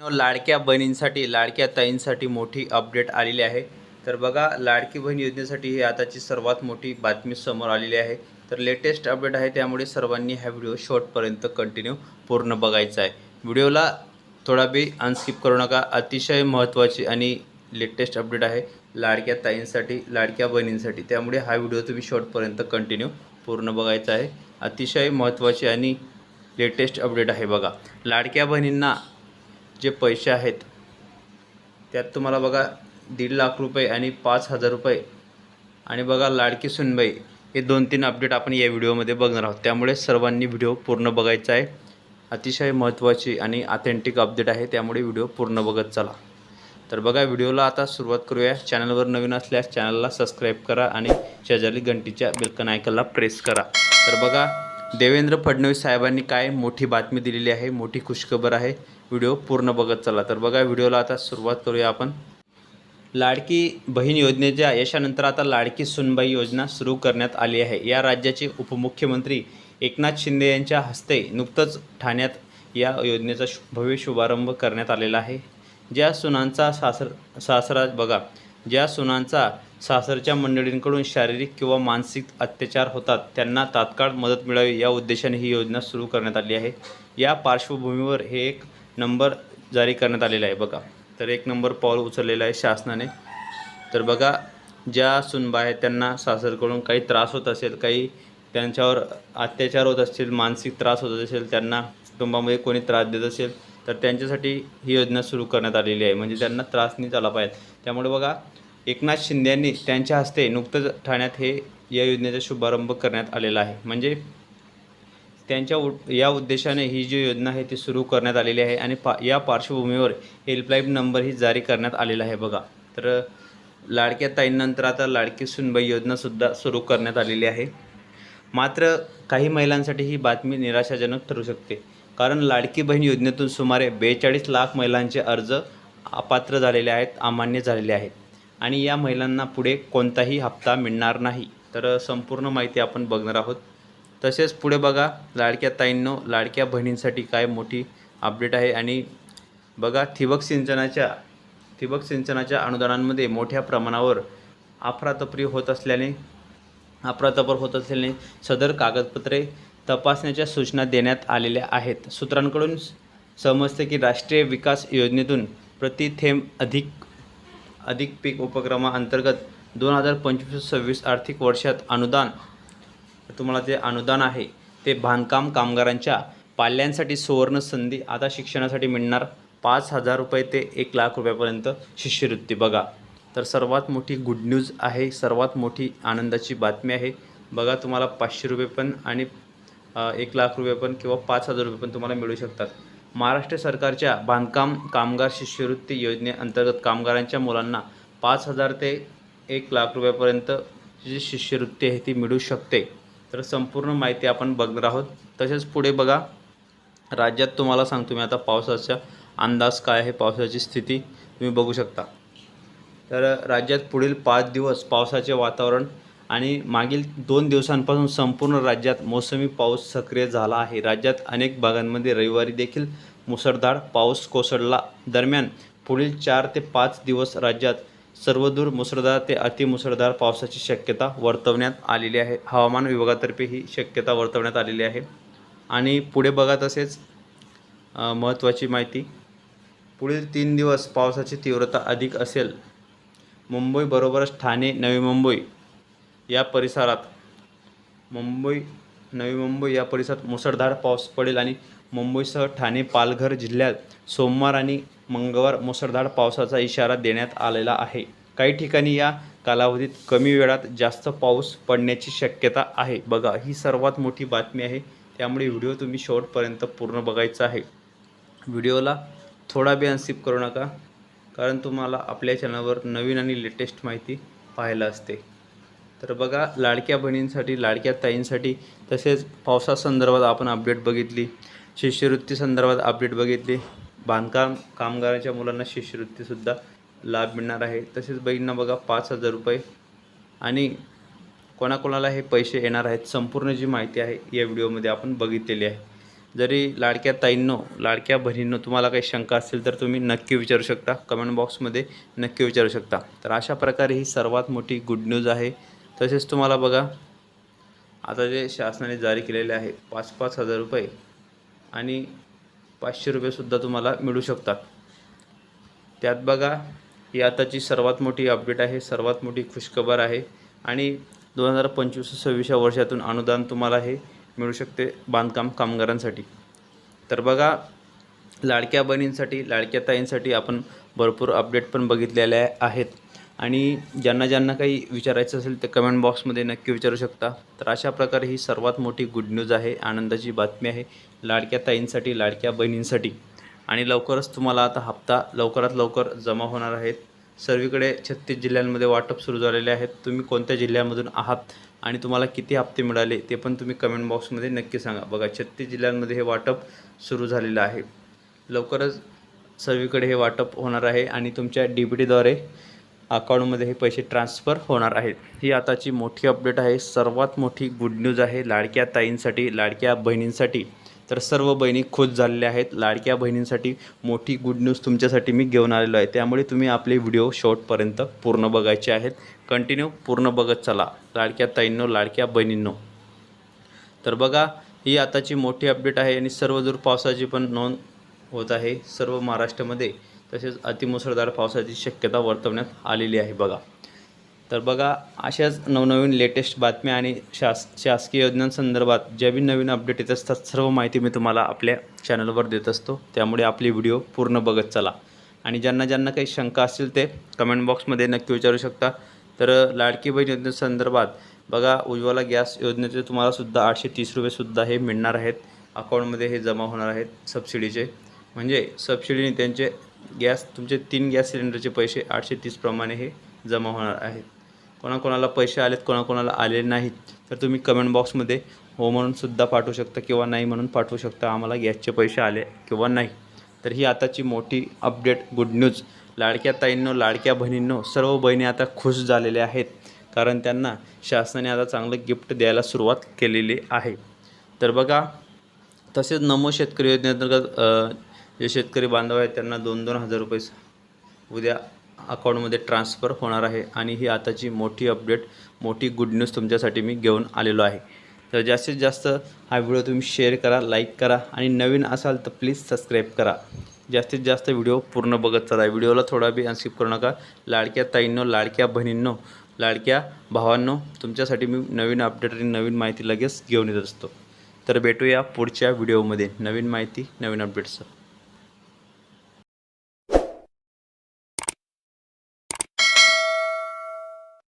लाडक्या बहिणींसाठी लाडक्या ताईंसाठी मोठी अपडेट आलेली आहे. तर बघा लाडकी बहीण योजनेसाठी ही आताची सर्वात मोठी बातमी समोर आलेली आहे. तर लेटेस्ट अपडेट आहे त्यामुळे सर्वांनी हा व्हिडिओ शॉर्टपर्यंत कंटिन्यू पूर्ण बघायचा आहे. व्हिडिओला थोडा बी अनस्किप करू नका अतिशय महत्त्वाची आणि लेटेस्ट अपडेट आहे लाडक्या ताईंसाठी लाडक्या बहिणींसाठी. त्यामुळे हा व्हिडिओ तुम्ही शॉर्टपर्यंत कंटिन्यू पूर्ण बघायचा आहे. अतिशय महत्त्वाची आणि लेटेस्ट अपडेट आहे बघा. लाडक्या बहिणींना जे पैसे आहेत त्यात तुम्हाला बघा दीड लाख रुपये आणि पाच हजार रुपये. आणि बघा लाडकी सुनबाई हे दोन तीन अपडेट आपण या व्हिडिओमध्ये बघणार आहोत. त्यामुळे सर्वांनी व्हिडिओ पूर्ण बघायचा आहे. अतिशय महत्त्वाची आणि ऑथेंटिक अपडेट आहे. त्यामुळे व्हिडिओ पूर्ण बघत चला. तर बघा व्हिडिओला आता सुरुवात करूया. चॅनलवर नवीन असल्यास चॅनलला सबस्क्राईब करा आणि शेजारी घंटीच्या बिल्कन आयकनला प्रेस करा. तर बघा देवेंद्र फडणवीस साहेबांनी काय मोठी बातमी दिलेली आहे मोठी खुशखबर आहे. व्हिडिओ पूर्ण बघत चला. तर बघा व्हिडिओला आता सुरुवात करूया आपण. लाडकी बहीण योजनेच्या यशानंतर आता लाडकी सुनबाई योजना सुरू करण्यात आली आहे. या राज्याचे उपमुख्यमंत्री एकनाथ शिंदे यांच्या हस्ते नुकतंच ठाण्यात या योजनेचा भव्य शुभारंभ करण्यात आलेला आहे. ज्या सुनांचा सासर सासरा बघा ज्या सुनांचा सासरच्या मंडळींकडून शारीरिक किंवा मानसिक अत्याचार होतात त्यांना तात्काळ मदत मिळावी या उद्देशाने ही योजना सुरू करण्यात आली आहे. या पार्श्वभूमीवर हे एक नंबर जारी करण्यात आलेला आहे. बघा तर एक नंबर पाऊल उचललेला आहे शासनाने. तर बघा ज्या सुनबा आहेत त्यांना सासरकडून काही त्रास होत असेल काही त्यांच्यावर अत्याचार होत असतील मानसिक त्रास होत असेल त्यांना कुटुंबामध्ये कोणी त्रास देत असेल तर त्यांच्यासाठी ही योजना सुरू करण्यात आलेली आहे. म्हणजे त्यांना त्रास नाही झाला पाहिजे. त्यामुळे बघा एकनाथ शिंदे यांनी त्यांच्या हस्ते नुकतंच ठाण्यात हे या योजनेचा शुभारंभ करण्यात आलेला आहे. म्हणजे त्यांच्या उ या उद्देशाने ही जी योजना आहे ती सुरू करण्यात आलेली आहे आणि पा या पार्श्वभूमीवर हेल्पलाईन नंबरही जारी करण्यात आलेला आहे बघा. तर लाडक्या ताईंनंतर आता लाडकी सुनबाई योजनासुद्धा सुरू करण्यात आलेली आहे. मात्र काही महिलांसाठी ही बातमी निराशाजनक ठरू शकते. कारण लाडकी बहीण योजनेतून सुमारे बेचाळीस लाख महिलांचे अर्ज अपात्र झालेले आहेत अमान्य झालेले आहेत. आणि या महिलांना पुढे कोणताही हप्ता मिळणार नाही. तर संपूर्ण माहिती आपण बघणार आहोत. तसेच पुढे बघा लाडक्या ताईंनो लाडक्या बहिणींसाठी काय मोठी अपडेट आहे. आणि बघा ठिबक सिंचनाच्या ठिबक सिंचनाच्या अनुदानांमध्ये मोठ्या प्रमाणावर अफरातफरी होत असल्याने अफरातफर होत असल्याने सदर कागदपत्रे तपासण्याच्या सूचना देण्यात आलेल्या आहेत. सूत्रांकडून समजते की राष्ट्रीय विकास योजनेतून प्रति थेंब अधिक अधिक पीक उपक्रमाअंतर्गत दोन हजार पंचवीस सव्वीस आर्थिक वर्षात अनुदान तुम्हाला जे अनुदान आहे ते बांधकाम कामगारांच्या पाल्यांसाठी सुवर्ण संधी आता शिक्षणासाठी मिळणार. पाच हजार रुपये ते एक लाख रुपयापर्यंत शिष्यवृत्ती. बघा तर सर्वात मोठी गुड न्यूज आहे सर्वात मोठी आनंदाची बातमी आहे. बघा तुम्हाला पाचशे रुपये पण आणि एक लाख रुपये पण किंवा पाच हजार रुपये पण तुम्हाला मिळू शकतात. महाराष्ट्र सरकारच्या बांधकाम कामगार शिष्यवृत्ती योजनेअंतर्गत कामगारांच्या मुलांना पाच हजार ते एक लाख रुपयापर्यंत जी शिष्यवृत्ती आहे ती मिळू शकते. तर संपूर्ण माहिती आपण बघणार आहोत. तसेच पुढे बघा राज्यात तुम्हाला सांगतो मी आता पावसाचा अंदाज काय आहे पावसाची स्थिती तुम्ही बघू शकता. तर राज्यात पुढील पाच दिवस पावसाचे वातावरण आणि मागील दोन दिवसांपासून संपूर्ण राज्यात मोसमी पाऊस सक्रिय झाला आहे. राज्यात अनेक भागांमध्ये रविवारी देखील मुसळधार पाऊस कोसळला. दरम्यान पुढील चार ते पाच दिवस राज्यात सर्वदूर मुसळधार ते अतिमुसळधार पावसाची शक्यता वर्तवण्यात आलेली आहे. हवामान विभागातर्फे ही शक्यता वर्तवण्यात आलेली आहे. आणि पुढे बघा तसेच महत्त्वाची माहिती. पुढील तीन दिवस पावसाची तीव्रता अधिक असेल. मुंबईबरोबरच ठाणे नवी मुंबई या परिसरात मुंबई नवी मुंबई या परिसरात मुसळधार पाऊस पडेल आणि मुंबईसह ठाणे पालघर जिल्ह्यात सोमवार आणि मंगळवार मुसळधार पावसाचा इशारा देण्यात आलेला आहे. काही ठिकाणी या कालावधीत कमी वेळात जास्त पाऊस पडण्याची शक्यता आहे. बघा ही सर्वात मोठी बातमी आहे. त्यामुळे व्हिडिओ तुम्ही शेवटपर्यंत पूर्ण बघायचा आहे. व्हिडिओला थोडा बी अनसिप करू नका कारण तुम्हाला आपल्या चॅनलवर नवीन आणि लेटेस्ट माहिती पाहायला असते. तर बघा लाडक्या बहिणींसाठी लाडक्या ताईंसाठी तसेच पावसासंदर्भात आपण अपडेट बघितली शिष्यवृत्ती संदर्भात अपडेट बघितली बांधकाम कामगारांच्या मुलांना शिष्यवृत्तीसुद्धा लाभ मिळणार आहे. तसेच बहिणींना बघा पाच हजार रुपये आणि कोणाकोणाला हे पैसे येणार आहेत संपूर्ण जी माहिती आहे या व्हिडिओमध्ये आपण बघितलेली आहे. जरी लाडक्या ताईंनो लाडक्या बहिणींनो तुम्हाला काही शंका असतील तर तुम्ही नक्की विचारू शकता. कमेंट बॉक्समध्ये नक्की विचारू शकता. तर अशा प्रकारे ही सर्वात मोठी गुड न्यूज आहे. तसेच तुम्हाला बघा आता जे शासनाने जारी केलेले आहे पाच पाच हजार रुपये आणि पाचशे रुपयेसुद्धा तुम्हाला मिळू शकतात. त्यात बघा ही आताची सर्वात मोठी अपडेट आहे सर्वात मोठी खुशखबर आहे आणि दोन हजार पंचवीस सव्वीसच्या वर्षातून अनुदान तुम्हाला हे मिळू शकते बांधकाम कामगारांसाठी. तर बघा लाडक्या बहिणींसाठी लाडक्या ताईंसाठी आपण भरपूर अपडेट पण बघितलेले आहेत. आणि ज्यांना ज्यांना काही विचारायचं असेल ते कमेंट बॉक्समध्ये नक्की विचारू शकता. तर अशा प्रकारे ही सर्वात मोठी गुड न्यूज आहे आनंदाची बातमी आहे लाडक्या ताईंसाठी लाडक्या बहिणींसाठी. आणि लवकरच तुम्हाला आता हप्ता लवकरात लवकर जमा होणार आहेत. सर्वीकडे छत्तीस जिल्ह्यांमध्ये वाटप सुरू झालेले आहेत. तुम्ही कोणत्या जिल्ह्यामधून आहात आणि तुम्हाला किती हप्ते मिळाले ते पण तुम्ही कमेंट बॉक्समध्ये नक्की सांगा. बघा छत्तीस जिल्ह्यांमध्ये हे वाटप सुरू झालेलं आहे. लवकरच सर्वीकडे हे वाटप होणार आहे आणि तुमच्या डी बी टीद्वारे अकाउंटमध्ये हे पैसे ट्रान्सफर होणार आहेत. ही आताची मोठी अपडेट आहे. सर्वात मोठी गुड न्यूज आहे लाडक्या ताईंसाठी लाडक्या बहिणींसाठी. तर सर्व बहिणी खुश झालेल्या आहेत. लाडक्या बहिणींसाठी मोठी गुड न्यूज तुमच्यासाठी मी घेऊन आलेलो आहे. त्यामुळे तुम्ही आपले व्हिडिओ शॉर्टपर्यंत पूर्ण बघायचे आहेत. कंटिन्यू पूर्ण बघत चला. लाडक्या ताईंनो लाडक्या बहिणींनो. तर बघा ही आताची मोठी अपडेट आहे आणि सर्व दूर पावसाची पण नोंद होत आहे सर्व महाराष्ट्रामध्ये तसेच अतिमुसळधार पावसाची शक्यता वर्तवण्यात आलेली आहे. बघा. तर बघा अशाच नवनवीन लेटेस्ट बातम्या आणि शास शासकीय योजनांसंदर्भात ज्या बी नवीन अपडेट येत असतात सर्व माहिती मी तुम्हाला आपल्या चॅनलवर देत असतो. त्यामुळे आपली व्हिडिओ पूर्ण बघत चला. आणि ज्यांना ज्यांना काही शंका असतील ते कमेंट बॉक्समध्ये नक्की विचारू शकता. तर लाडकी बहीण योजनेसंदर्भात बघा उज्ज्वला गॅस योजनेचे तुम्हाला सुद्धा आठशे तीस रुपयेसुद्धा हे मिळणार आहेत. अकाउंटमध्ये हे जमा होणार आहेत सबसिडीचे म्हणजे सबसिडीने त्यांचे गॅस तुमचे तीन गॅस सिलेंडरचे पैसे आठशे तीसप्रमाणे हे जमा होणार आहेत. कोणाकोणाला पैसे आलेत कोणाकोणाला आले नाहीत तर तुम्ही कमेंट बॉक्समध्ये हो म्हणूनसुद्धा पाठवू शकता किंवा नाही म्हणून पाठवू शकता. आम्हाला गॅसचे पैसे आले किंवा नाही. तर ही आताची मोठी अपडेट गुड न्यूज लाडक्या ताईंनो लाडक्या बहिणींनो सर्व बहिणी आता खुश झालेल्या आहेत कारण त्यांना शासनाने आता चांगलं गिफ्ट द्यायला सुरुवात केलेली आहे. तर बघा तसेच नमो शेतकरी योजनेअंतर्गत जे शेतकरी बांधव आहेत त्यांना दोन दोन हजार रुपये उद्या अकाउंटमध्ये ट्रान्स्फर होणार आहे. आणि ही आताची मोठी अपडेट मोठी गुड न्यूज तुमच्यासाठी मी घेऊन आलेलो आहे. तर जास्तीत जास्त हा व्हिडिओ तुम्ही शेअर करा लाईक करा आणि नवीन असाल तर प्लीज सबस्क्राईब करा. जास्तीत जास्त व्हिडिओ पूर्ण बघत चला. व्हिडिओला थोडा बी अनस्किप करू नका. लाडक्या ताईंनो लाडक्या बहिणींनो लाडक्या भावांनो तुमच्यासाठी मी नवीन अपडेट आणि नवीन माहिती लगेच घेऊन येत असतो. तर भेटूया पुढच्या व्हिडिओमध्ये नवीन माहिती नवीन अपडेट्स